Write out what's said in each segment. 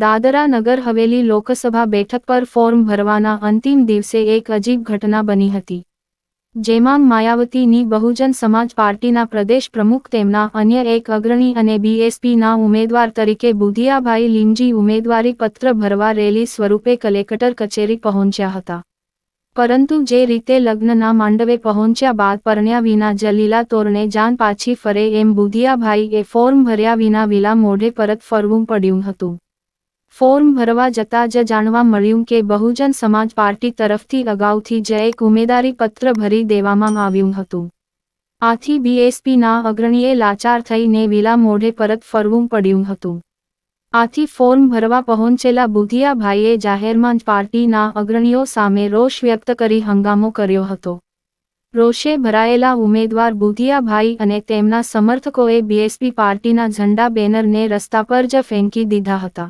દાદરા નગર હવેલી લોકસભા બેઠક પર ફોર્મ ભરવાના અંતિમ દિવસે એક અજીબ ઘટના બની હતી. જેમાં માયાવતીની બહુજન સમાજ પાર્ટીના પ્રદેશ પ્રમુખ તેમના અન્ય એક અગ્રણી અને બીએસપીના ઉમેદવાર તરીકે બુધિયાભાઈ લીમજી ઉમેદવારી પત્ર ભરવા રેલી સ્વરૂપે કલેક્ટર કચેરી પહોંચ્યા હતા. પરંતુ જે રીતે લગ્નના માંડવે પહોંચ્યા બાદ પરણ્યા વિના જલીલા તોરણે જાન પાછી ફરે એમ બુધિયાભાઈએ ફોર્મ ભર્યા વિના વિલા મોઢે પરત ફરવું પડ્યું હતું. ફોર્મ ભરવા જતા જ જાણવા મળ્યું કે બહુજન સમાજ પાર્ટી તરફથી અગાઉથી જ એક ઉમેદવારી પત્ર ભરી દેવામાં આવ્યું હતું. આથી બીએસપીના અગ્રણીએ લાચાર થઈને વિલા મોઢે પરત ફરવું પડ્યું હતું. આથી ફોર્મ ભરવા પહોંચેલા બુધિયાભાઈએ જાહેરમાં જ પાર્ટીના અગ્રણીઓ સામે રોષ વ્યક્ત કરી હંગામો કર્યો હતો. રોષે ભરાયેલા ઉમેદવાર બુધિયાભાઈ અને તેમના સમર્થકોએ બીએસપી પાર્ટીના ઝંડા બેનરને રસ્તા પર જ ફેંકી દીધા હતા.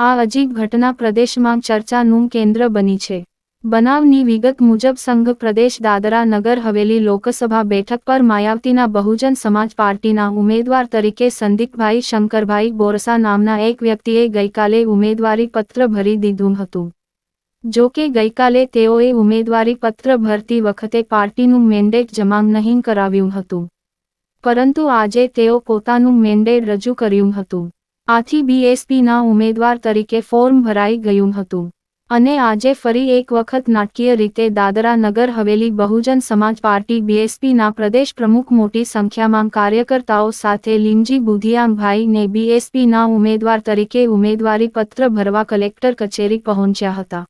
આ અજીબ ઘટના પ્રદેશમાં ચર્ચાનું કેન્દ્ર બની છે. બનાવની વિગત મુજબ સંઘ પ્રદેશ દાદરા નગર હવેલી લોકસભા બેઠક પર માયાવતીના બહુજન સમાજ પાર્ટીના ઉમેદવાર તરીકે સંદીપભાઈ શંકરભાઈ બોરસા નામના એક વ્યક્તિએ ગઈકાલે ઉમેદવારી પત્ર ભરી દીધું હતું. જો કે ગઈકાલે તેઓએ ઉમેદવારી પત્ર ભરતી વખતે પાર્ટીનું મેન્ડેટ જમા નહીં કરાવ્યું હતું. પરંતુ આજે તેઓ પોતાનું મેન્ડેટ રજૂ કર્યું હતું. આથી બીએસપીના ઉમેદવાર તરીકે ફોર્મ ભરાઈ ગયું હતું. અને આજે ફરી એક વખત નાટકીય રીતે દાદરા નગર હવેલી બહુજન સમાજ પાર્ટી બીએસપીના પ્રદેશ પ્રમુખ મોટી સંખ્યામાં કાર્યકર્તાઓ સાથે લીમજી બુધિયાંગભાઈને બીએસપીના ઉમેદવાર તરીકે ઉમેદવારી પત્ર ભરવા કલેક્ટર કચેરી પહોંચ્યા હતા.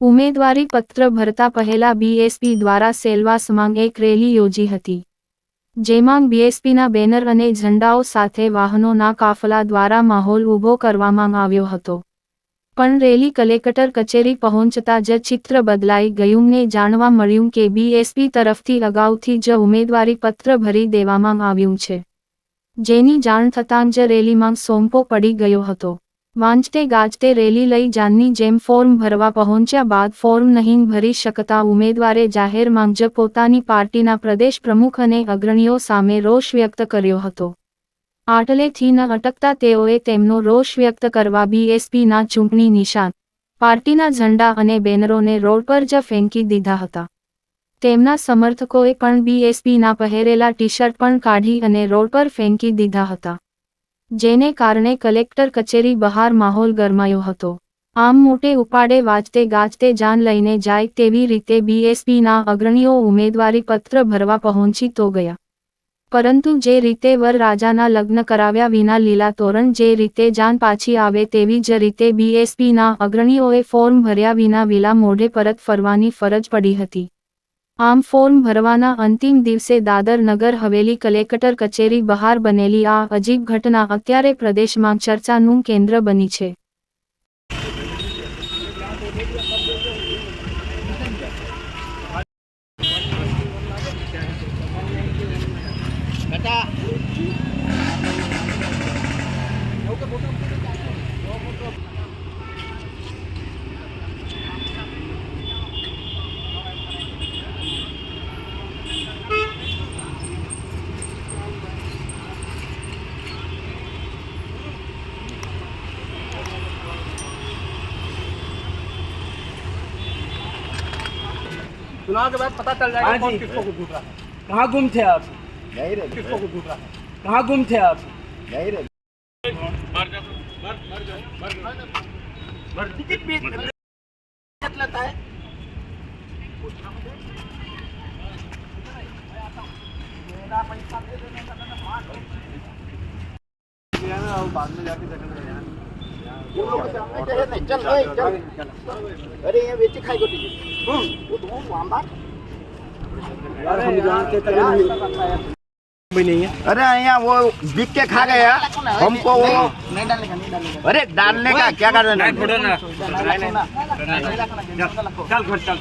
ઉમેદવારી પત્ર ભરતા પહેલા બીએસપી દ્વારા સેલવાસમાં એક રેલી યોજી હતી. જેમાં બીએસપીના બેનર અને ઝંડાઓ સાથે વાહનોના કાફલા દ્વારા માહોલ ઊભો કરવામાં આવ્યો હતો. પણ રેલી કલેક્ટર કચેરી પહોંચતા જ ચિત્ર બદલાઈ ગયું ને જાણવા મળ્યું કે બીએસપી તરફથી અગાઉથી જ ઉમેદવારી પત્ર ભરી દેવામાં આવ્યું છે. જેની જાણ થતાં જ રેલીમાં સોંપો પડી ગયો હતો. વાંચતે ગાજતે રેલી લઈ જાનની જેમ ફોર્મ ભરવા પહોંચ્યા બાદ ફોર્મ નહીં ભરી શકતા ઉમેદવારે જાહેર માંગજ પોતાની પાર્ટીના પ્રદેશ પ્રમુખ અને અગ્રણીઓ સામે રોષ વ્યક્ત કર્યો હતો. આટલેથી ન અટકતા તેઓએ તેમનો રોષ વ્યક્ત કરવા બીએસપીના ચૂંટણી નિશાન, પાર્ટીના ઝંડા અને બેનરોને રોડ પર જ ફેંકી દીધા હતા. તેમના સમર્થકોએ પણ બીએસપીના પહેરેલા ટી શર્ટ પણ કાઢી અને રોડ પર ફેંકી દીધા હતા. જેને કારણે કલેક્ટર કચેરી બહાર માહોલ ગરમાયો હતો. આમ મોટે ઉપાડે વાજતે ગાજતે જાન લઈને જાય તેવી રીતે બીએસપીના અગ્રણીઓ ઉમેદવારી પત્ર ભરવા પહોંચી તો ગયા. પરંતુ જે રીતે વર રાજાના લગ્ન કરાવ્યા વિના લીલા તોરણ જે રીતે જાન પાછી આવે તેવી જ રીતે બીએસપીના અગ્રણીઓએ ફોર્મ ભર્યા વિના વિલા મોઢે પરત ફરવાની ફરજ પડી હતી. આમ ફોર્મ ભરવાના અંતિમ દિવસે દાદર નગર હવેલી કલેક્ટર કચેરી બહાર બનેલી આ અજીબ ઘટના અત્યારે પ્રદેશમાં ચર્ચાનું કેન્દ્ર બની છે. चुनाव के बाद पता चल जाएगा हाँ कौन किसको को झूठ रहा है। कहाँ गुम थे आप? नहीं रे किसको को झूठ रहा है? कहाँ गुम थे आप? नहीं रे। टिकट भी लेता है। चल ओए चल अरे ये बेची खाई को टिकट वो तो वहां बात यार हम जानते तक नहीं भी नहीं है अरे यहाँ वो बिक के खा गया हमको वो नहीं डालने का नहीं डालने का अरे डालने का क्या करना फोटो ना है? चल घर चल